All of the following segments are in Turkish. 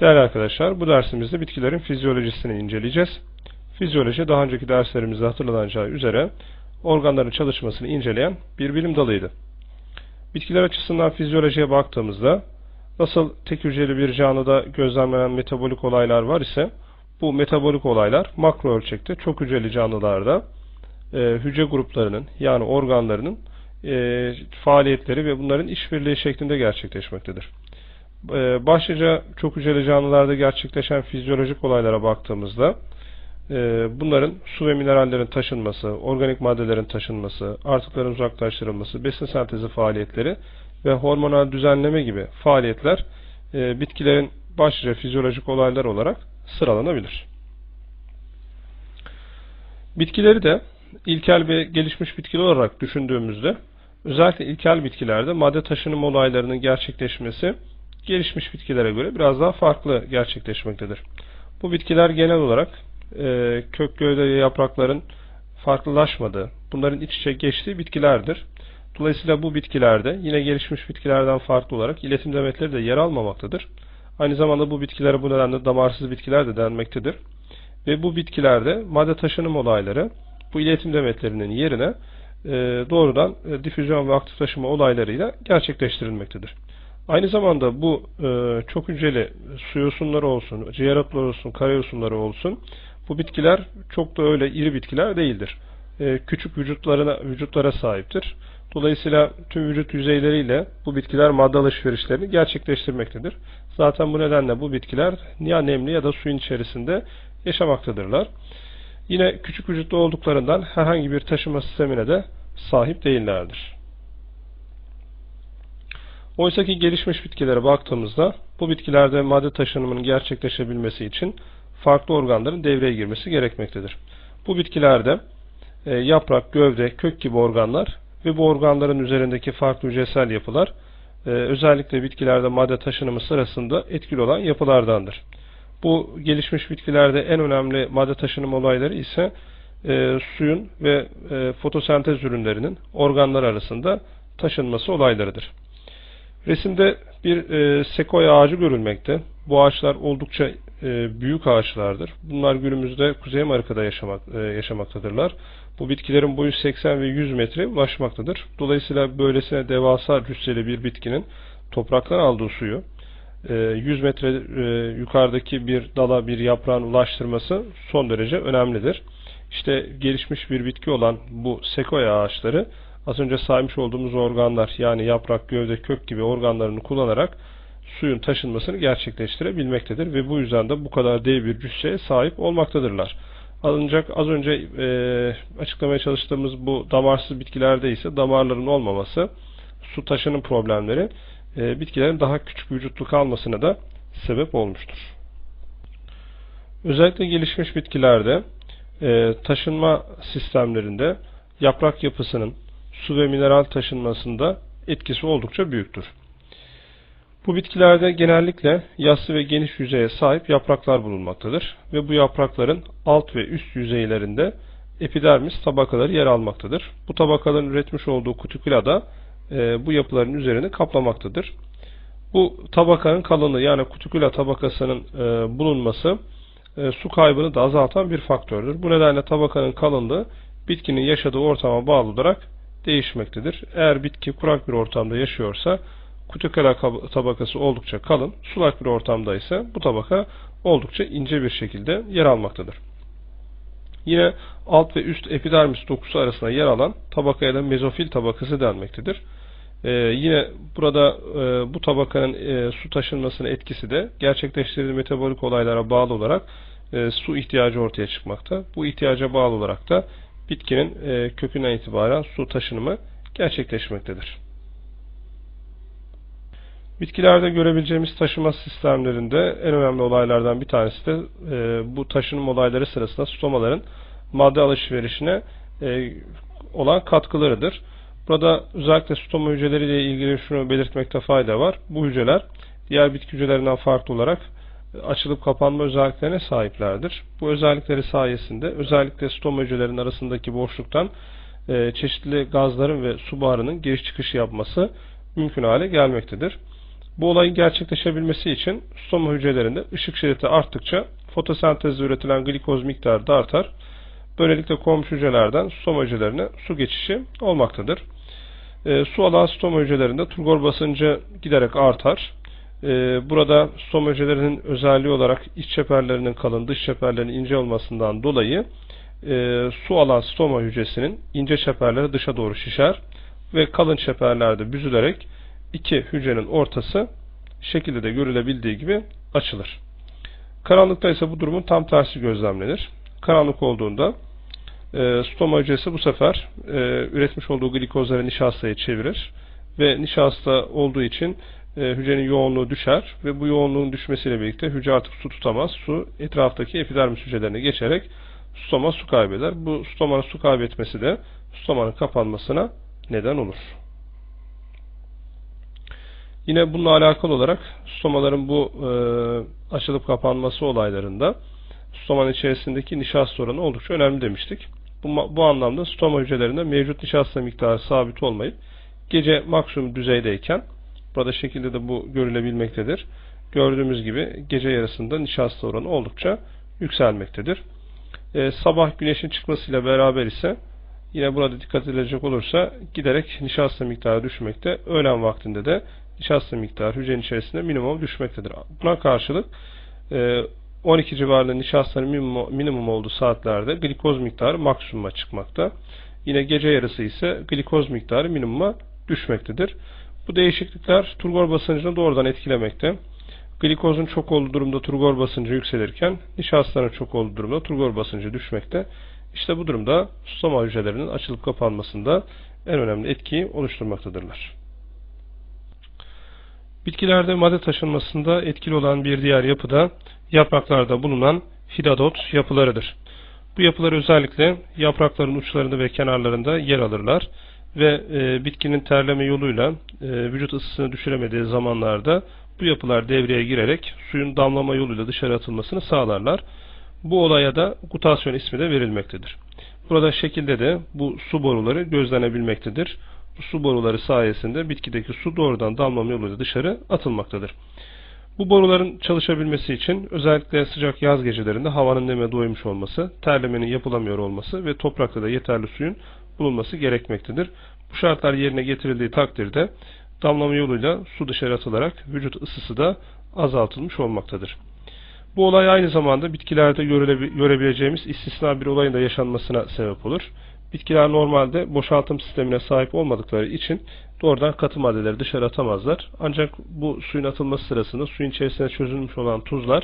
Değerli arkadaşlar, bu dersimizde bitkilerin fizyolojisini inceleyeceğiz. Fizyoloji daha önceki derslerimizde hatırlanacağı üzere organların çalışmasını inceleyen bir bilim dalıydı. Bitkiler açısından fizyolojiye baktığımızda nasıl tek hücreli bir canlıda gözlemlenen metabolik olaylar var ise bu metabolik olaylar makro ölçekte çok hücreli canlılarda e, hücre gruplarının yani organlarının e, faaliyetleri ve bunların işbirliği şeklinde gerçekleşmektedir. E, başlıca çok hücreli canlılarda gerçekleşen fizyolojik olaylara baktığımızda e, bunların su ve minerallerin taşınması, organik maddelerin taşınması, artıkların uzaklaştırılması, besin sentezi faaliyetleri ve hormonal düzenleme gibi faaliyetler e, bitkilerin başlıca fizyolojik olaylar olarak sıralanabilir. Bitkileri de ilkel ve gelişmiş bitkiler olarak düşündüğümüzde özellikle ilkel bitkilerde madde taşınım olaylarının gerçekleşmesi gelişmiş bitkilere göre biraz daha farklı gerçekleşmektedir. Bu bitkiler genel olarak e, kök gövde yaprakların farklılaşmadığı, bunların iç içe geçtiği bitkilerdir. Dolayısıyla bu bitkilerde yine gelişmiş bitkilerden farklı olarak iletim demetleri de yer almamaktadır. Aynı zamanda bu bitkilere bu nedenle damarsız bitkiler de denmektedir. Ve bu bitkilerde madde taşınım olayları bu iletim demetlerinin yerine e, doğrudan e, difüzyon ve aktif taşıma olaylarıyla gerçekleştirilmektedir. Aynı zamanda bu e, çok hücreli su yosunları olsun, ciğer otları olsun, karayosunları olsun bu bitkiler çok da öyle iri bitkiler değildir. E, küçük vücutlarına vücutlara sahiptir. Dolayısıyla tüm vücut yüzeyleriyle bu bitkiler madde alışverişlerini gerçekleştirmektedir. Zaten bu nedenle bu bitkiler ya nemli ya da suyun içerisinde yaşamaktadırlar. Yine küçük vücutlu olduklarından herhangi bir taşıma sistemine de sahip değillerdir. Oysa ki gelişmiş bitkilere baktığımızda bu bitkilerde madde taşınımının gerçekleşebilmesi için farklı organların devreye girmesi gerekmektedir. Bu bitkilerde e, yaprak, gövde, kök gibi organlar ve bu organların üzerindeki farklı hücresel yapılar e, özellikle bitkilerde madde taşınımı sırasında etkili olan yapılardandır. Bu gelişmiş bitkilerde en önemli madde taşınım olayları ise e, suyun ve e, fotosentez ürünlerinin organlar arasında taşınması olaylarıdır. Resimde bir e, sekoya ağacı görülmekte. Bu ağaçlar oldukça e, büyük ağaçlardır. Bunlar günümüzde Kuzey Amerika'da yaşamak, e, yaşamaktadırlar. Bu bitkilerin boyu 80 ve 100 metre ulaşmaktadır. Dolayısıyla böylesine devasa cüsseli bir bitkinin topraktan aldığı suyu 100 e, metre e, yukarıdaki bir dala bir yaprağın ulaştırması son derece önemlidir. İşte gelişmiş bir bitki olan bu sekoya ağaçları az önce saymış olduğumuz organlar yani yaprak, gövde, kök gibi organlarını kullanarak suyun taşınmasını gerçekleştirebilmektedir ve bu yüzden de bu kadar dev bir cüsseye sahip olmaktadırlar. Ancak az önce e, açıklamaya çalıştığımız bu damarsız bitkilerde ise damarların olmaması, su taşının problemleri e, bitkilerin daha küçük vücutlu kalmasına da sebep olmuştur. Özellikle gelişmiş bitkilerde e, taşınma sistemlerinde yaprak yapısının su ve mineral taşınmasında etkisi oldukça büyüktür. Bu bitkilerde genellikle yassı ve geniş yüzeye sahip yapraklar bulunmaktadır ve bu yaprakların alt ve üst yüzeylerinde epidermis tabakaları yer almaktadır. Bu tabakaların üretmiş olduğu kutikula da e, bu yapıların üzerini kaplamaktadır. Bu tabakanın kalınlığı yani kutikula tabakasının e, bulunması e, su kaybını da azaltan bir faktördür. Bu nedenle tabakanın kalınlığı bitkinin yaşadığı ortama bağlı olarak değişmektedir. Eğer bitki kurak bir ortamda yaşıyorsa kutikula tabakası oldukça kalın, sulak bir ortamda ise bu tabaka oldukça ince bir şekilde yer almaktadır. Yine alt ve üst epidermis dokusu arasında yer alan tabakaya da mezofil tabakası denmektedir. Ee, yine burada e, bu tabakanın e, su taşınmasının etkisi de gerçekleştirdiği metabolik olaylara bağlı olarak e, su ihtiyacı ortaya çıkmakta. Bu ihtiyaca bağlı olarak da bitkinin e, kökünden itibaren su taşınımı gerçekleşmektedir. Bitkilerde görebileceğimiz taşıma sistemlerinde en önemli olaylardan bir tanesi de e, bu taşınım olayları sırasında stomaların madde alışverişine e, olan katkılarıdır. Burada özellikle stoma hücreleriyle ilgili şunu belirtmekte fayda var. Bu hücreler diğer bitki hücrelerinden farklı olarak açılıp kapanma özelliklerine sahiplerdir. Bu özellikleri sayesinde özellikle stoma hücrelerinin arasındaki boşluktan e, çeşitli gazların ve su buharının giriş çıkış yapması mümkün hale gelmektedir. Bu olayın gerçekleşebilmesi için stoma hücrelerinde ışık şiddeti arttıkça fotosentezde üretilen glikoz miktarı da artar. Böylelikle komşu hücrelerden stoma hücrelerine su geçişi olmaktadır. E, su alan stoma hücrelerinde turgor basıncı giderek artar. E, burada stoma hücrelerinin özelliği olarak iç çeperlerinin kalın, dış çeperlerinin ince olmasından dolayı e, su alan stoma hücresinin ince çeperleri dışa doğru şişer ve kalın çeperlerde büzülerek iki hücrenin ortası şekilde de görülebildiği gibi açılır. Karanlıkta ise bu durumun tam tersi gözlemlenir. Karanlık olduğunda e, stoma hücresi bu sefer e, üretmiş olduğu glikozları nişastaya çevirir ve nişasta olduğu için e, hücrenin yoğunluğu düşer ve bu yoğunluğun düşmesiyle birlikte hücre artık su tutamaz. Su etraftaki epidermis hücrelerine geçerek stoma su kaybeder. Bu stomanın su kaybetmesi de stomanın kapanmasına neden olur. Yine bununla alakalı olarak stomaların bu e, açılıp kapanması olaylarında stomanın içerisindeki nişasta oranı oldukça önemli demiştik. Bu, bu anlamda stoma hücrelerinde mevcut nişasta miktarı sabit olmayıp gece maksimum düzeydeyken burada şekilde de bu görülebilmektedir. Gördüğümüz gibi gece yarısında nişasta oranı oldukça yükselmektedir. E, sabah güneşin çıkmasıyla beraber ise yine burada dikkat edilecek olursa giderek nişasta miktarı düşmekte. Öğlen vaktinde de nişasta miktarı hücrenin içerisinde minimum düşmektedir. Buna karşılık e, 12 civarında nişastanın minimum, olduğu saatlerde glikoz miktarı maksimuma çıkmakta. Yine gece yarısı ise glikoz miktarı minimuma düşmektedir. Bu değişiklikler turgor basıncını doğrudan etkilemekte. Glikozun çok olduğu durumda turgor basıncı yükselirken nişastanın çok olduğu durumda turgor basıncı düşmekte. İşte bu durumda stoma hücrelerinin açılıp kapanmasında en önemli etkiyi oluşturmaktadırlar. Bitkilerde madde taşınmasında etkili olan bir diğer yapı da yapraklarda bulunan hidadot yapılarıdır. Bu yapılar özellikle yaprakların uçlarında ve kenarlarında yer alırlar ve e, bitkinin terleme yoluyla e, vücut ısısını düşüremediği zamanlarda bu yapılar devreye girerek suyun damlama yoluyla dışarı atılmasını sağlarlar. Bu olaya da gutasyon ismi de verilmektedir. Burada şekilde de bu su boruları gözlenebilmektedir. Bu su boruları sayesinde bitkideki su doğrudan damlama yoluyla dışarı atılmaktadır. Bu boruların çalışabilmesi için özellikle sıcak yaz gecelerinde havanın neme doymuş olması, terlemenin yapılamıyor olması ve toprakta da yeterli suyun bulunması gerekmektedir. Bu şartlar yerine getirildiği takdirde damlama yoluyla su dışarı atılarak vücut ısısı da azaltılmış olmaktadır. Bu olay aynı zamanda bitkilerde görebileceğimiz istisna bir olayın da yaşanmasına sebep olur. Bitkiler normalde boşaltım sistemine sahip olmadıkları için doğrudan katı maddeleri dışarı atamazlar. Ancak bu suyun atılması sırasında suyun içerisine çözülmüş olan tuzlar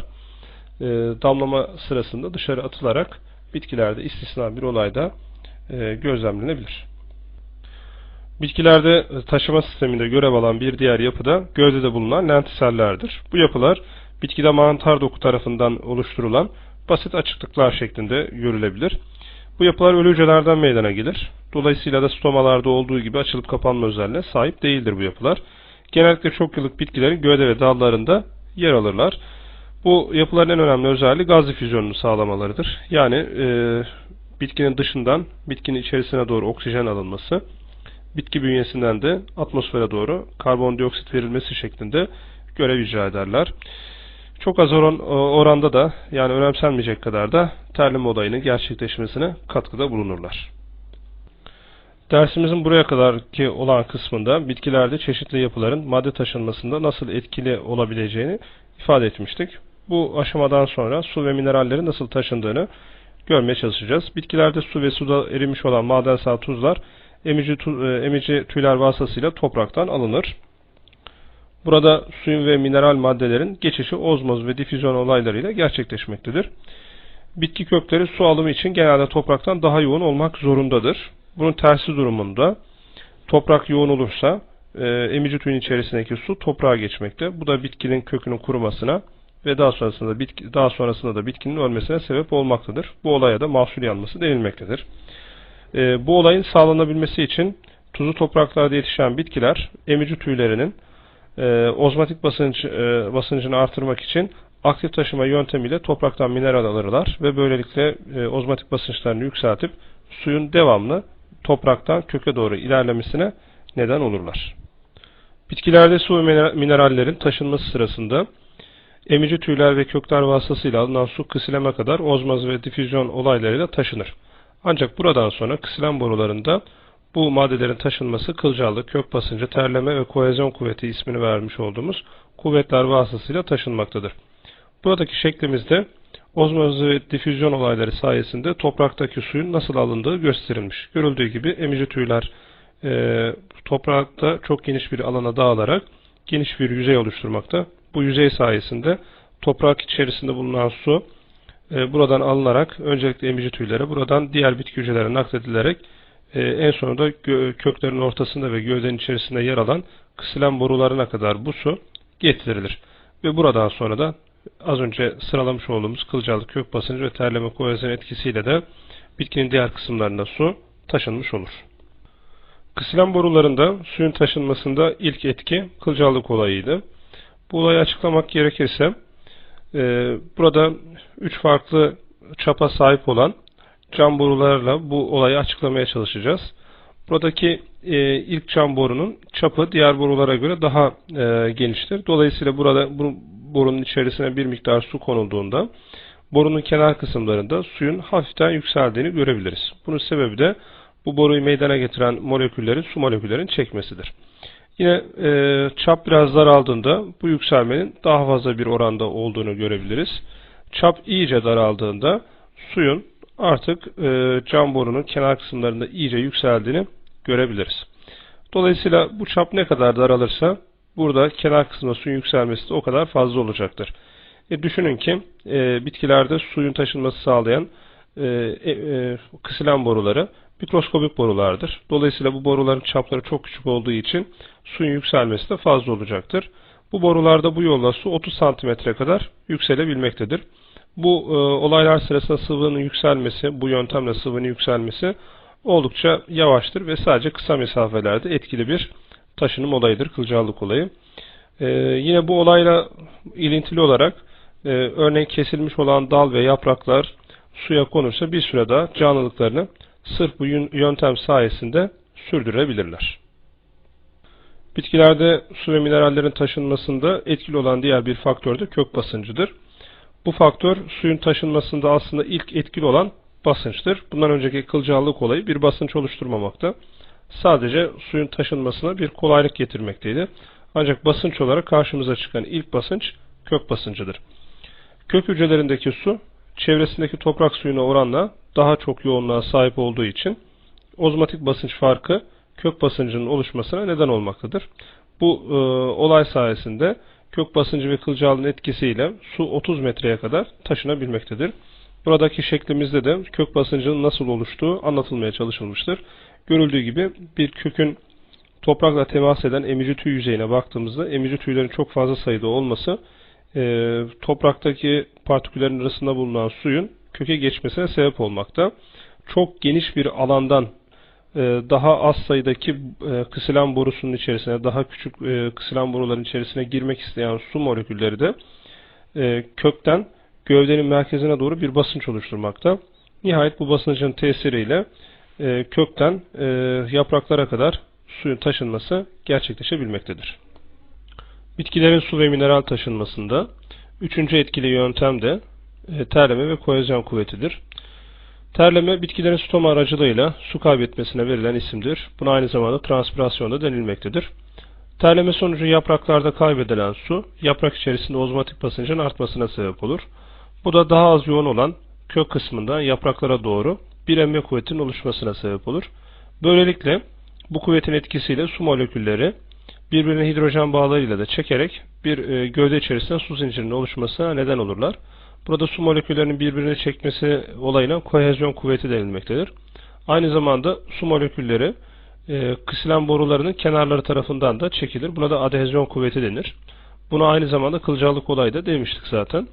e, damlama sırasında dışarı atılarak bitkilerde istisna bir olayda gözlemlenebilir. Bitkilerde taşıma sisteminde görev alan bir diğer yapı da gövdede bulunan lentisellerdir. Bu yapılar bitkide mantar doku tarafından oluşturulan basit açıklıklar şeklinde görülebilir. Bu yapılar ölü hücrelerden meydana gelir. Dolayısıyla da stomalarda olduğu gibi açılıp kapanma özelliğine sahip değildir bu yapılar. Genellikle çok yıllık bitkilerin gövde ve dallarında yer alırlar. Bu yapıların en önemli özelliği gaz difüzyonunu sağlamalarıdır. Yani e, bitkinin dışından bitkinin içerisine doğru oksijen alınması, bitki bünyesinden de atmosfere doğru karbondioksit verilmesi şeklinde görev icra ederler. Çok az oran, oranda da yani önemsenmeyecek kadar da terleme olayının gerçekleşmesine katkıda bulunurlar. Dersimizin buraya kadarki olan kısmında bitkilerde çeşitli yapıların madde taşınmasında nasıl etkili olabileceğini ifade etmiştik. Bu aşamadan sonra su ve minerallerin nasıl taşındığını görmeye çalışacağız. Bitkilerde su ve suda erimiş olan madensel tuzlar emici, tu, e, emici tüyler vasıtasıyla topraktan alınır. Burada suyun ve mineral maddelerin geçişi ozmoz ve difüzyon olaylarıyla gerçekleşmektedir. Bitki kökleri su alımı için genelde topraktan daha yoğun olmak zorundadır. Bunun tersi durumunda toprak yoğun olursa e, emici tüyün içerisindeki su toprağa geçmekte. Bu da bitkinin kökünün kurumasına ve daha sonrasında bitki, daha sonrasında da bitkinin ölmesine sebep olmaktadır. Bu olaya da mahsul yanması denilmektedir. E, bu olayın sağlanabilmesi için tuzu topraklarda yetişen bitkiler emici tüylerinin e, ozmatik basınç, e, basıncını artırmak için aktif taşıma yöntemiyle topraktan mineral alırlar ve böylelikle e, ozmatik basınçlarını yükseltip suyun devamlı topraktan köke doğru ilerlemesine neden olurlar. Bitkilerde su ve miner- minerallerin taşınması sırasında emici tüyler ve kökler vasıtasıyla alınan su kısileme kadar ozmoz ve difüzyon olaylarıyla taşınır. Ancak buradan sonra kısilen borularında bu maddelerin taşınması kılcallık, kök basıncı, terleme ve kohezyon kuvveti ismini vermiş olduğumuz kuvvetler vasıtasıyla taşınmaktadır. Buradaki şeklimizde ozmoz ve difüzyon olayları sayesinde topraktaki suyun nasıl alındığı gösterilmiş. Görüldüğü gibi emici tüyler e, toprakta çok geniş bir alana dağılarak geniş bir yüzey oluşturmakta. Bu yüzey sayesinde toprak içerisinde bulunan su e, buradan alınarak öncelikle emici tüylere buradan diğer bitki hücrelerine nakledilerek e, en sonunda köklerin ortasında ve gövdenin içerisinde yer alan kısılan borularına kadar bu su getirilir. Ve buradan sonra da az önce sıralamış olduğumuz kılcallık, kök basıncı ve terleme kohezyon etkisiyle de bitkinin diğer kısımlarında su taşınmış olur. Kısılan borularında suyun taşınmasında ilk etki kılcallık olayıydı. Bu olayı açıklamak gerekirse e, burada üç farklı çapa sahip olan cam borularla bu olayı açıklamaya çalışacağız. Buradaki e, ilk cam borunun çapı diğer borulara göre daha e, geniştir. Dolayısıyla burada bu borunun içerisine bir miktar su konulduğunda borunun kenar kısımlarında suyun hafiften yükseldiğini görebiliriz. Bunun sebebi de bu boruyu meydana getiren moleküllerin su moleküllerin çekmesidir. Yine e, çap biraz daraldığında bu yükselmenin daha fazla bir oranda olduğunu görebiliriz. Çap iyice daraldığında suyun artık e, cam borunun kenar kısımlarında iyice yükseldiğini görebiliriz. Dolayısıyla bu çap ne kadar daralırsa burada kenar kısmında suyun yükselmesi de o kadar fazla olacaktır. E, düşünün ki e, bitkilerde suyun taşınması sağlayan e, e, kısılan boruları mikroskobik borulardır. Dolayısıyla bu boruların çapları çok küçük olduğu için suyun yükselmesi de fazla olacaktır. Bu borularda bu yolla su 30 santimetre kadar yükselebilmektedir. Bu e, olaylar sırasında sıvının yükselmesi, bu yöntemle sıvının yükselmesi oldukça yavaştır ve sadece kısa mesafelerde etkili bir taşınım olayıdır, kılcallık olayı. E, yine bu olayla ilintili olarak e, örneğin kesilmiş olan dal ve yapraklar suya konursa bir süre daha canlılıklarını sırf bu yöntem sayesinde sürdürebilirler. Bitkilerde su ve minerallerin taşınmasında etkili olan diğer bir faktör de kök basıncıdır. Bu faktör suyun taşınmasında aslında ilk etkili olan basınçtır. Bundan önceki kılcallık olayı bir basınç oluşturmamakta. Sadece suyun taşınmasına bir kolaylık getirmekteydi. Ancak basınç olarak karşımıza çıkan ilk basınç kök basıncıdır. Kök hücrelerindeki su çevresindeki toprak suyuna oranla daha çok yoğunluğa sahip olduğu için ozmotik basınç farkı kök basıncının oluşmasına neden olmaktadır. Bu e, olay sayesinde kök basıncı ve kılcalın etkisiyle su 30 metreye kadar taşınabilmektedir. Buradaki şeklimizde de kök basıncının nasıl oluştuğu anlatılmaya çalışılmıştır. Görüldüğü gibi bir kökün toprakla temas eden emici tüy yüzeyine baktığımızda emici tüylerin çok fazla sayıda olması e, topraktaki partiküllerin arasında bulunan suyun köke geçmesine sebep olmakta. Çok geniş bir alandan e, daha az sayıdaki e, kısılan borusunun içerisine, daha küçük e, kısılan boruların içerisine girmek isteyen su molekülleri de kökten gövdenin merkezine doğru bir basınç oluşturmakta. Nihayet bu basıncın tesiriyle kökten yapraklara kadar suyun taşınması gerçekleşebilmektedir. Bitkilerin su ve mineral taşınmasında üçüncü etkili yöntem de e, terleme ve kohezyon kuvvetidir. Terleme bitkilerin stoma aracılığıyla su kaybetmesine verilen isimdir. Buna aynı zamanda transpirasyon da denilmektedir. Terleme sonucu yapraklarda kaybedilen su yaprak içerisinde ozmotik basıncın artmasına sebep olur. Bu da daha az yoğun olan kök kısmından yapraklara doğru bir emme kuvvetinin oluşmasına sebep olur. Böylelikle bu kuvvetin etkisiyle su molekülleri birbirine hidrojen bağlarıyla da çekerek bir e, gövde içerisinde su zincirinin oluşmasına neden olurlar. Burada su moleküllerinin birbirini çekmesi olayına kohezyon kuvveti denilmektedir. Aynı zamanda su molekülleri e, kısılan borularının kenarları tarafından da çekilir. Buna da adhezyon kuvveti denir. Buna aynı zamanda kılcallık olayı da demiştik zaten.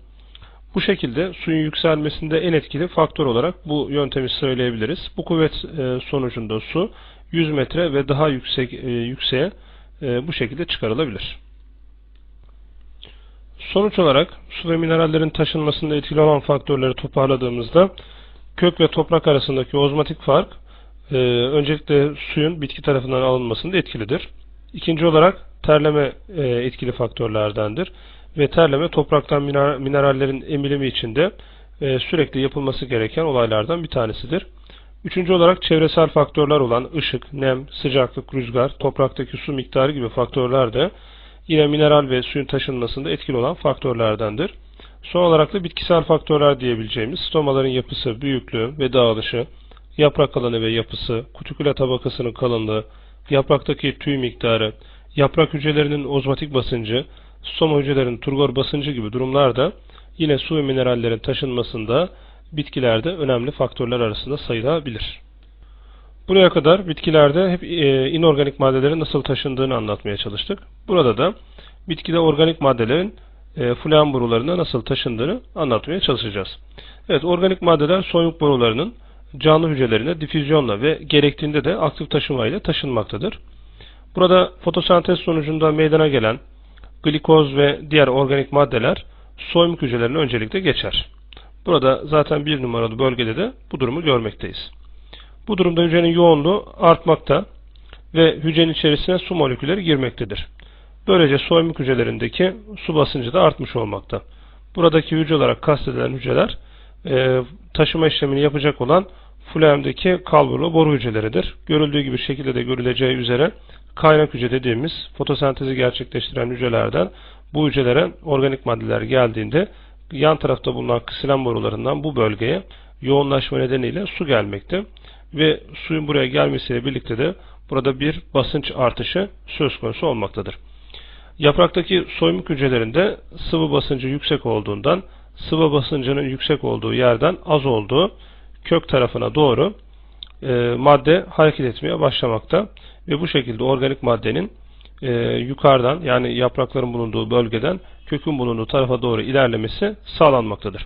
Bu şekilde suyun yükselmesinde en etkili faktör olarak bu yöntemi söyleyebiliriz. Bu kuvvet e, sonucunda su 100 metre ve daha yüksek e, yükseğe e, bu şekilde çıkarılabilir. Sonuç olarak su ve minerallerin taşınmasında etkili olan faktörleri toparladığımızda kök ve toprak arasındaki ozmotik fark e, öncelikle suyun bitki tarafından alınmasında etkilidir. İkinci olarak terleme e, etkili faktörlerdendir. Ve terleme topraktan miner- minerallerin emilimi için de e, sürekli yapılması gereken olaylardan bir tanesidir. Üçüncü olarak çevresel faktörler olan ışık, nem, sıcaklık, rüzgar, topraktaki su miktarı gibi faktörler de yine mineral ve suyun taşınmasında etkili olan faktörlerdendir. Son olarak da bitkisel faktörler diyebileceğimiz stomaların yapısı, büyüklüğü ve dağılışı, yaprak alanı ve yapısı, kutikula tabakasının kalınlığı, yapraktaki tüy miktarı, yaprak hücrelerinin ozmotik basıncı, stoma hücrelerinin turgor basıncı gibi durumlar da yine su ve minerallerin taşınmasında bitkilerde önemli faktörler arasında sayılabilir. Buraya kadar bitkilerde hep e, inorganik maddelerin nasıl taşındığını anlatmaya çalıştık. Burada da bitkide organik maddelerin e, fluan borularına nasıl taşındığını anlatmaya çalışacağız. Evet, organik maddeler soyuk borularının canlı hücrelerine difüzyonla ve gerektiğinde de aktif taşımayla taşınmaktadır. Burada fotosentez sonucunda meydana gelen glikoz ve diğer organik maddeler soymuk hücrelerine öncelikle geçer. Burada zaten bir numaralı bölgede de bu durumu görmekteyiz. Bu durumda hücrenin yoğunluğu artmakta ve hücrenin içerisine su molekülleri girmektedir. Böylece soymuk hücrelerindeki su basıncı da artmış olmakta. Buradaki hücre olarak kastedilen hücreler e, taşıma işlemini yapacak olan fluemdeki kalburlu boru hücreleridir. Görüldüğü gibi şekilde de görüleceği üzere kaynak hücre dediğimiz fotosentezi gerçekleştiren hücrelerden bu hücrelere organik maddeler geldiğinde yan tarafta bulunan kısilen borularından bu bölgeye yoğunlaşma nedeniyle su gelmekte ve suyun buraya gelmesiyle birlikte de burada bir basınç artışı söz konusu olmaktadır. Yapraktaki soymuk hücrelerinde sıvı basıncı yüksek olduğundan sıvı basıncının yüksek olduğu yerden az olduğu kök tarafına doğru e, madde hareket etmeye başlamakta ve bu şekilde organik maddenin e, yukarıdan yani yaprakların bulunduğu bölgeden kökün bulunduğu tarafa doğru ilerlemesi sağlanmaktadır.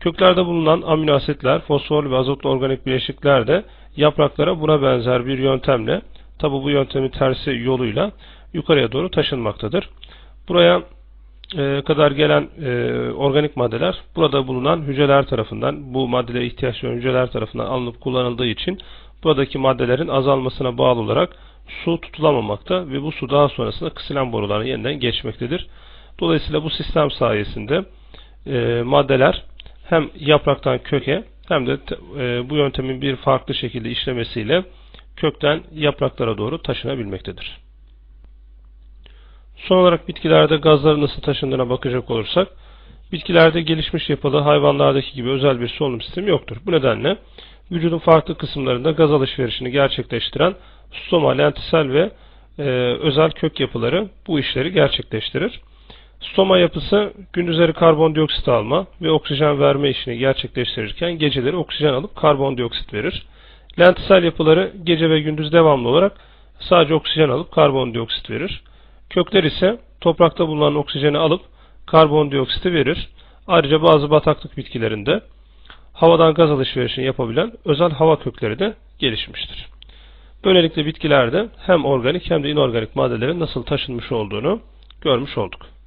Köklerde bulunan amino asitler, fosfor ve azotlu organik bileşikler de yapraklara buna benzer bir yöntemle tabi bu yöntemin tersi yoluyla yukarıya doğru taşınmaktadır. Buraya e, kadar gelen e, organik maddeler burada bulunan hücreler tarafından bu maddelere ihtiyaç duyan hücreler tarafından alınıp kullanıldığı için buradaki maddelerin azalmasına bağlı olarak su tutulamamakta ve bu su daha sonrasında kısilen borularına yeniden geçmektedir. Dolayısıyla bu sistem sayesinde e, maddeler hem yapraktan köke hem de e, bu yöntemin bir farklı şekilde işlemesiyle kökten yapraklara doğru taşınabilmektedir. Son olarak bitkilerde gazların nasıl taşındığına bakacak olursak, bitkilerde gelişmiş yapılı hayvanlardaki gibi özel bir solunum sistemi yoktur. Bu nedenle vücudun farklı kısımlarında gaz alışverişini gerçekleştiren stoma, lentisel ve e, özel kök yapıları bu işleri gerçekleştirir. Stoma yapısı gündüzleri karbondioksit alma ve oksijen verme işini gerçekleştirirken geceleri oksijen alıp karbondioksit verir. Lentisel yapıları gece ve gündüz devamlı olarak sadece oksijen alıp karbondioksit verir. Kökler ise toprakta bulunan oksijeni alıp karbondioksiti verir. Ayrıca bazı bataklık bitkilerinde havadan gaz alışverişini yapabilen özel hava kökleri de gelişmiştir. Böylelikle bitkilerde hem organik hem de inorganik maddelerin nasıl taşınmış olduğunu görmüş olduk.